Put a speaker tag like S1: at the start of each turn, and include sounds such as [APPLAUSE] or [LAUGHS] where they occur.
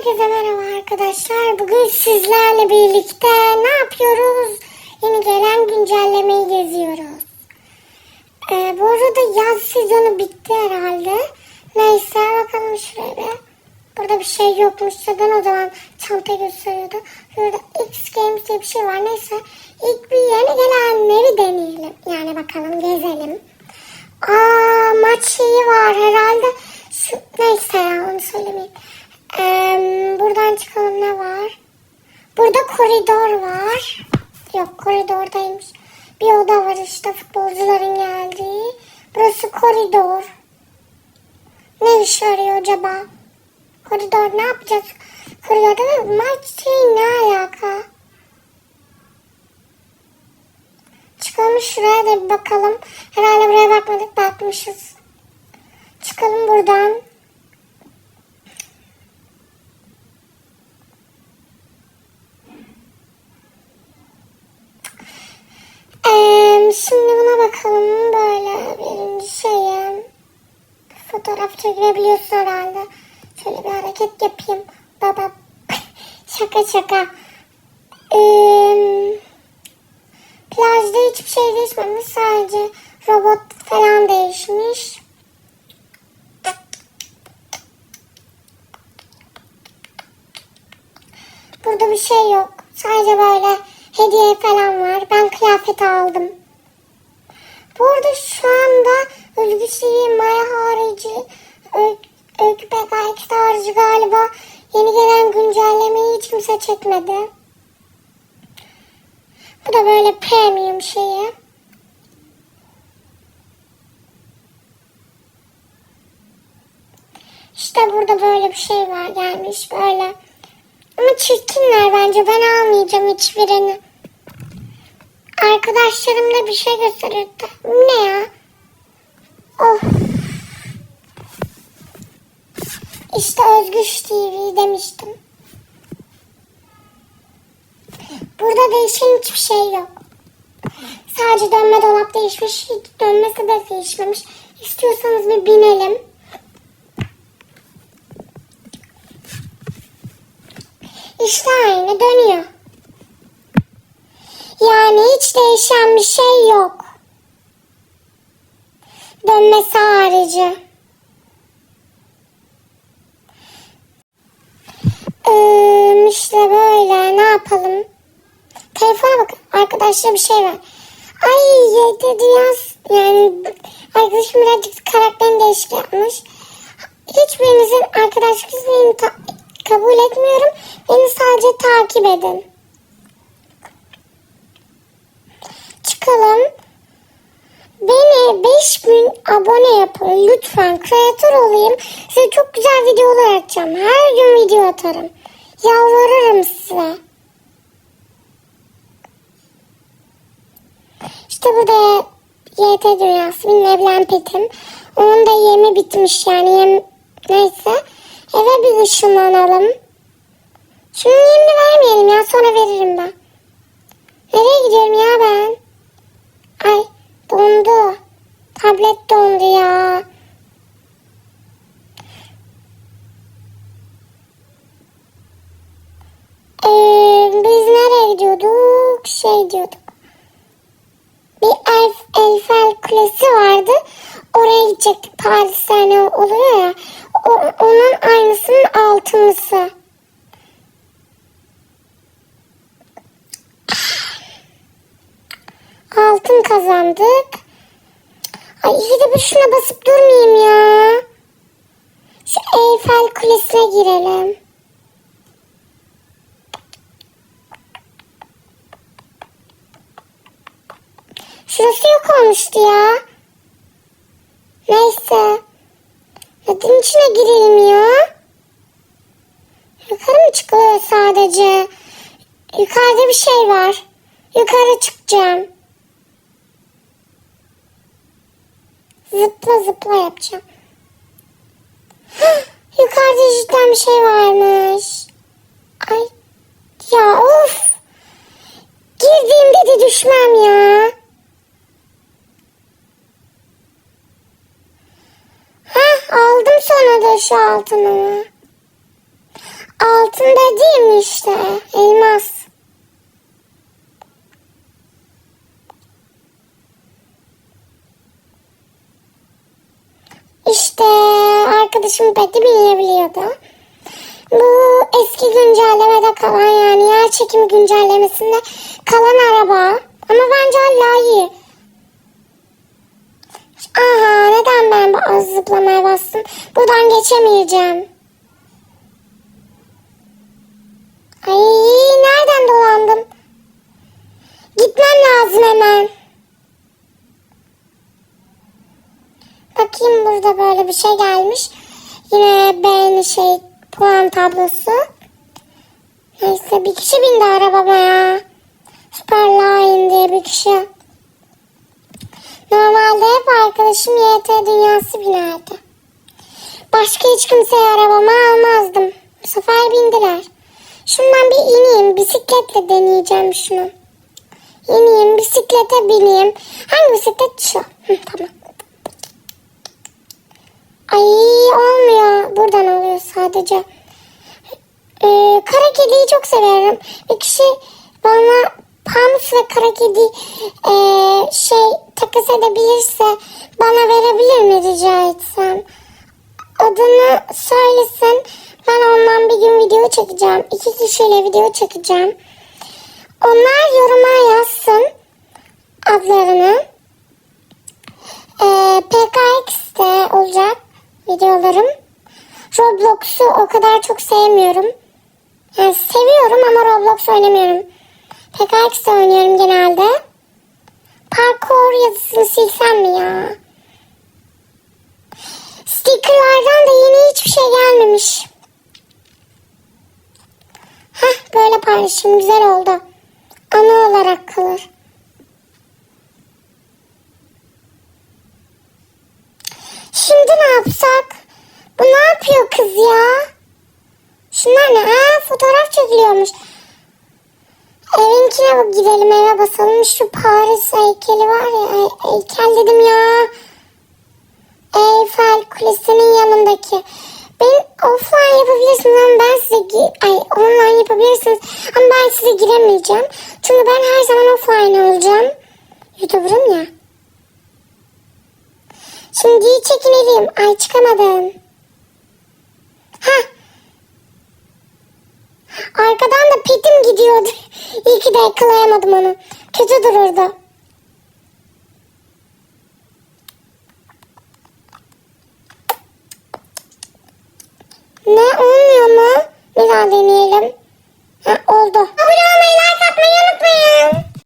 S1: Herkese merhaba arkadaşlar. Bugün sizlerle birlikte ne yapıyoruz? Yeni gelen güncellemeyi geziyoruz. Ee, bu arada yaz sezonu bitti herhalde. Neyse bakalım şuraya bir. Burada bir şey yokmuş. Zaten o zaman çanta gösteriyordu. Şurada X Games diye bir şey var. Neyse ilk bir yeni gelenleri deneyelim. Yani bakalım gezelim. Aa maç şeyi var herhalde. Şu, neyse ya onu söylemeyeyim. Ee, buradan çıkalım ne var? Burada koridor var. Yok koridordaymış. Bir oda var işte futbolcuların geldiği. Burası koridor. Ne işe yarıyor acaba? Koridor ne yapacağız? Koridorda da maç şey ne alaka? Çıkalım şuraya da bir bakalım. Herhalde buraya bakmadık bakmışız. Çıkalım buradan. Ee, şimdi buna bakalım. Böyle birinci şeyim. Fotoğraf çekilebiliyorsun herhalde. Şöyle bir hareket yapayım. Baba. [LAUGHS] şaka şaka. Ee, plajda hiçbir şey değişmemiş. Sadece robot falan değişmiş. Burada bir şey yok. Sadece böyle hediye falan var. Ben kıyafet aldım. Bu arada şu anda Özgü Sivri, Maya harici, Öykü PKX harici galiba yeni gelen güncellemeyi hiç kimse çekmedi. Bu da böyle premium şeyi. İşte burada böyle bir şey var gelmiş böyle. Ama çirkinler bence ben almayacağım hiçbirini. Arkadaşlarım da bir şey gösterirdi. Ne ya? Of. İşte Özgüç TV demiştim. Burada değişen hiçbir şey yok. Sadece dönme dolap değişmiş. Hiç dönmesi de değişmemiş. İstiyorsanız bir binelim. İşte aynı dönüyor. Yani hiç değişen bir şey yok. Dönmesi harici. Ee, işte böyle ne yapalım? Telefona bakın. Arkadaşlar bir şey var. Ay yedi dünya yani arkadaşım birazcık karakterini değişik yapmış. Hiçbirinizin arkadaşlık kabul etmiyorum. Beni sadece takip edin. Çıkalım. Beni 5000 abone yapın lütfen. Kreatör olayım. Size çok güzel videolar atacağım. Her gün video atarım. Yalvarırım size. İşte burada YT dünyası benim evlen petim. Onun da yemi bitmiş yani yem neyse. Eve bir ışınlanalım. Şunun yemini vermeyelim ya sonra veririm ben. Nereye gidiyorum ya ben? Dondu. Tablet dondu ya. Ee, biz nereye gidiyorduk? Şey diyorduk. Bir Elf, Eiffel Kulesi vardı. Oraya gidecektik. Paris hani oluyor ya. O, onun aynısının altınısı. Altın kazandık. Ay iyi de bir şuna basıp durmayayım ya. Şu Eiffel Kulesi'ne girelim. Şurası yok olmuştu ya. Neyse. Neden içine girilmiyor? Yukarı mı çıkılıyor sadece? Yukarıda bir şey var. Yukarı çıkacağım. Zıpla zıpla yapacağım. [GASPS] Yukarıda cidden bir şey varmış. Ay. Ya of. Girdiğimde de düşmem ya. Hah aldım sonra da şu. Aldım Altında değil mi işte? Elmas. İşte arkadaşım peti bilinebiliyordu. Bu eski güncellemede kalan yani yer çekimi güncellemesinde kalan araba. Ama bence hala iyi. Aha neden ben bu az zıplamaya bastım? Buradan geçemeyeceğim. Ay nereden dolandım? Burada böyle bir şey gelmiş. Yine beğeni şey puan tablosu. Neyse bir kişi bindi arabama ya. Superline diye bir kişi. Normalde hep arkadaşım YT dünyası binerdi. Başka hiç kimseyi arabama almazdım. Bu sefer bindiler. Şundan bir ineyim. Bisikletle deneyeceğim şunu. İneyim bisiklete bineyim. Hangi bisiklet şu? Hı, tamam. Ay olmuyor. Buradan oluyor sadece. Ee, kara kediyi çok severim. Bir kişi bana Pams ve kara kedi e, şey takas edebilirse bana verebilir mi rica etsem? Adını söylesin. Ben ondan bir gün video çekeceğim. İki kişiyle video çekeceğim. Onlar yoruma yazsın adlarını. Ee, olacak videolarım. Roblox'u o kadar çok sevmiyorum. Yani seviyorum ama Roblox oynamıyorum. PKX'de oynuyorum genelde. Parkour yazısını silsem mi ya? Stickerlardan da yeni hiçbir şey gelmemiş. Heh böyle paylaşım güzel oldu. Ana olarak kalır. Şimdi ne yapsak? Bu ne yapıyor kız ya? Şunlar ne? Ha, fotoğraf çekiliyormuş. Evinkine bak gidelim eve basalım. Şu Paris heykeli var ya. Hey- Heykel dedim ya. Eyfel Kulesi'nin yanındaki. Ben offline yapabilirsiniz ama ben size ay online yapabilirsiniz ama ben size giremeyeceğim. Çünkü ben her zaman offline olacağım. YouTuber'ım ya. Şimdi çekineliyim. Ay çıkamadım. Heh. Arkadan da pitim gidiyordu. İyi ki de yakalayamadım onu. Kötü dururdu. Ne olmuyor mu? Bir daha deneyelim. Ha, oldu. Abone olmayı, like atmayı unutmayın.